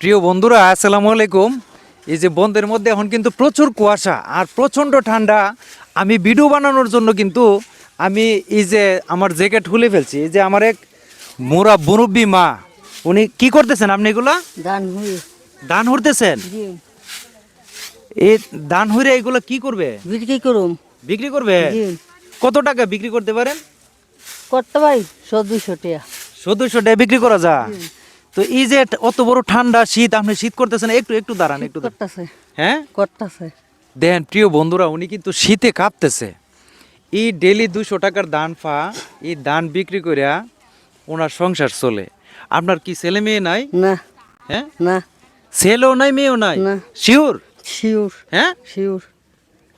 প্রিয় বন্ধুরা আসসালামু আলাইকুম। এই যে বন্ধের মধ্যে এখন কিন্তু প্রচুর কুয়াশা আর প্রচণ্ড ঠান্ডা। আমি ভিডিও বানানোর জন্য কিন্তু আমি এই যে আমার জ্যাকেট খুলে ফেলছি। এই যে আমার এক মোরা মুরব্বী মা উনি কি করতেছেন আপনি এগুলা? দান হরতেছেন এই দান হইরে এগুলো কি করবে? বিক্রি করুম। বিক্রি করবে? কত টাকা বিক্রি করতে পারেন? করতে পারি চোদ্দশো টাকা। চোদ্দশো টাকা বিক্রি করা যায়? তো এই যে অত বড় ঠান্ডা শীত আপনি শীত করতেছেন একটু একটু দাঁড়ান একটু হ্যাঁ? করতেছে। দেখেন প্রিয় বন্ধুরা উনি কিন্তু শীতে কাঁপতেছে। এই ডেলি দুশো টাকার দান ফা এই দান বিক্রি করিয়া ওনার সংসার চলে। আপনার কি ছেলে মেয়ে নাই? না। হ্যাঁ? না। ছেলেও নাই মেয়েও নাই? না। শিওর? শিউর হ্যাঁ? শিউর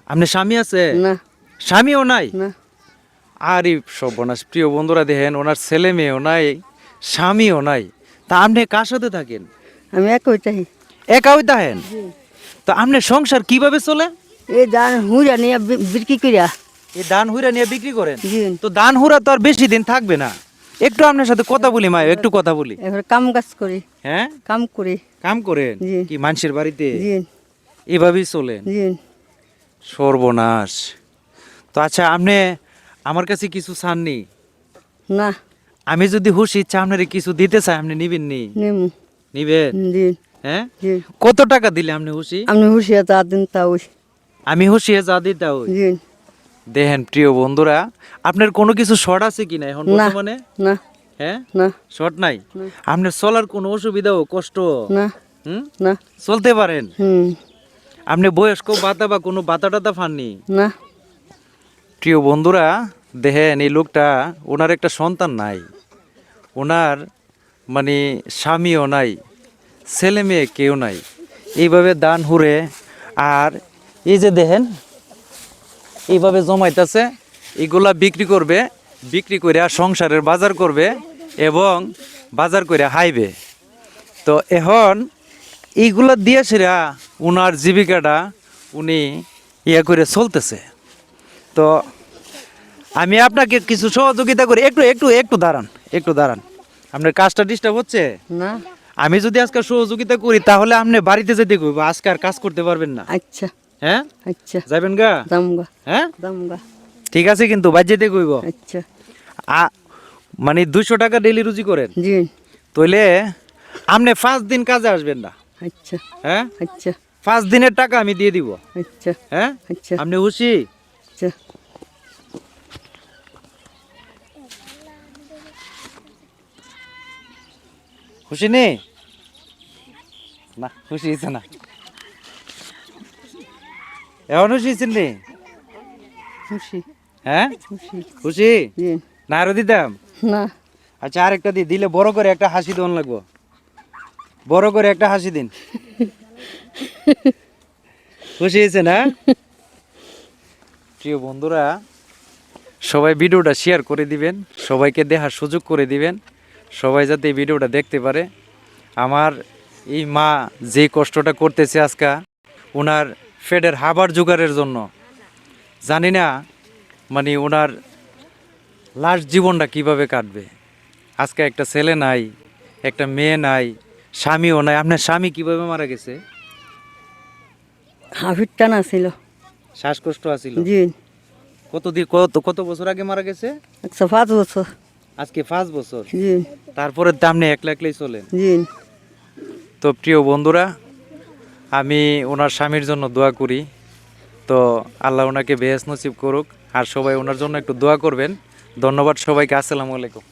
আপনার স্বামী আছে? না। স্বামীও নাই? না। আর সর্বনাশ। প্রিয় বন্ধুরা দেখেন ওনার ছেলে মেয়েও নাই স্বামীও নাই। তা আপনি কার সাথে থাকেন? আমি একই চাই একা হই থাকেন তো আপনার সংসার কীভাবে চলে? এই ধান হুইরা নিয়ে বিক্রি করিয়া এই দান হুইরা নিয়ে বিক্রি করেন? তো দান হুরা তো আর বেশি দিন থাকবে না। একটু আপনার সাথে কথা বলি মা একটু কথা বলি। এবার কাম কাজ করি। হ্যাঁ? কাম করি। কাম করেন? কি মানুষের বাড়িতে? এভাবেই চলেন? সর্বনাশ। তো আচ্ছা আপনি আমার কাছে কিছু চাননি? না। আমি যদি হুশি ইচ্ছা আপনার কিছু দিতে চাই আপনি নিবেন নি? নিবেন? জি। হ্যাঁ? কত টাকা দিলে আপনি হুশি? আপনি হুশিয়া তা দিন তা আমি হুশি যা ওই। জি। দেখেন প্রিয় বন্ধুরা আপনার কোনো কিছু শর্ট আছে এখন না বর্তমানে? না। হ্যাঁ? না। শর্ট নাই? আপনার চলার কোনো অসুবিধা ও কষ্ট? না। হুম? না। চলতে পারেন? হুম। আপনি বয়স্ক বাতা বা কোনো বাতা টাতা পাননি না। প্রিয় বন্ধুরা দেখেন এই লোকটা ওনার একটা সন্তান নাই। ওনার মানে স্বামীও নাই, ছেলে মেয়ে কেউ নাই। এইভাবে দান হুরে, আর এই যে দেখেন, এইভাবে জমাইতেছে এগুলা বিক্রি করবে, বিক্রি করে সংসারের বাজার করবে এবং বাজার করে হাইবে। তো এখন এইগুলা দিয়ে সেরা ওনার জীবিকাটা উনি ইয়ে করে চলতেছে। তো আমি আপনাকে কিছু সহযোগিতা করি, একটু একটু একটু দাঁড়ান একটু দাঁড়ান। আপনার কাজটা ডিস্টার্ব হচ্ছে? না। আমি যদি আজকে সহযোগিতা করি তাহলে আপনি বাড়িতে যেতে কইব আজকে আর কাজ করতে পারবেন না। আচ্ছা। হ্যাঁ? আচ্ছা। যাবেন গা? দামগা হ্যাঁ? দামগা ঠিক আছে কিন্তু বাদ যেতে কইব? আচ্ছা। আ মানে দুশো টাকা ডেলি রুজি করেন? জি। তাইলে আপনি পাঁচ দিন কাজে আসবেন না। আচ্ছা। হ্যাঁ? আচ্ছা। পাঁচ দিনের টাকা আমি দিয়ে দিব। আচ্ছা। হ্যাঁ? আচ্ছা। আপনি খুশি আচ্ছা। খুশি নেই না খুশি হয়েছে না। এখন খুশি হয়েছেন নি? খুশি। হ্যাঁ? খুশি। না আরও দিতাম? না। আচ্ছা আরেকটা দি দিলে বড় করে একটা হাসি দেওয়ান লাগবো। বড় করে একটা হাসি দিন। খুশি হয়েছে না? প্রিয় বন্ধুরা সবাই ভিডিওটা শেয়ার করে দিবেন সবাইকে দেখার সুযোগ করে দিবেন। সবাই যাতে এই ভিডিওটা দেখতে পারে। আমার এই মা যে কষ্টটা করতেছে আজকা ওনার ফেডের হাবার জোগাড়ের জন্য। জানি না মানে ওনার লাস্ট জীবনটা কীভাবে কাটবে। আজকে একটা ছেলে নাই একটা মেয়ে নাই স্বামীও নাই। আপনার স্বামী কীভাবে মারা গেছে? হাফির টানা ছিল। শ্বাসকষ্ট আছিল? জি। কত কত কত বছর আগে মারা গেছে? একশো পাঁচ বছর। আজকে পাঁচ বছর। জি। তারপরে দাম নিয়ে একলা একলাই চলেন। জি। তো প্রিয় বন্ধুরা আমি ওনার স্বামীর জন্য দোয়া করি। তো আল্লাহ ওনাকে বেহেস নসিব করুক আর সবাই ওনার জন্য একটু দোয়া করবেন। ধন্যবাদ সবাইকে আসসালামু আলাইকুম।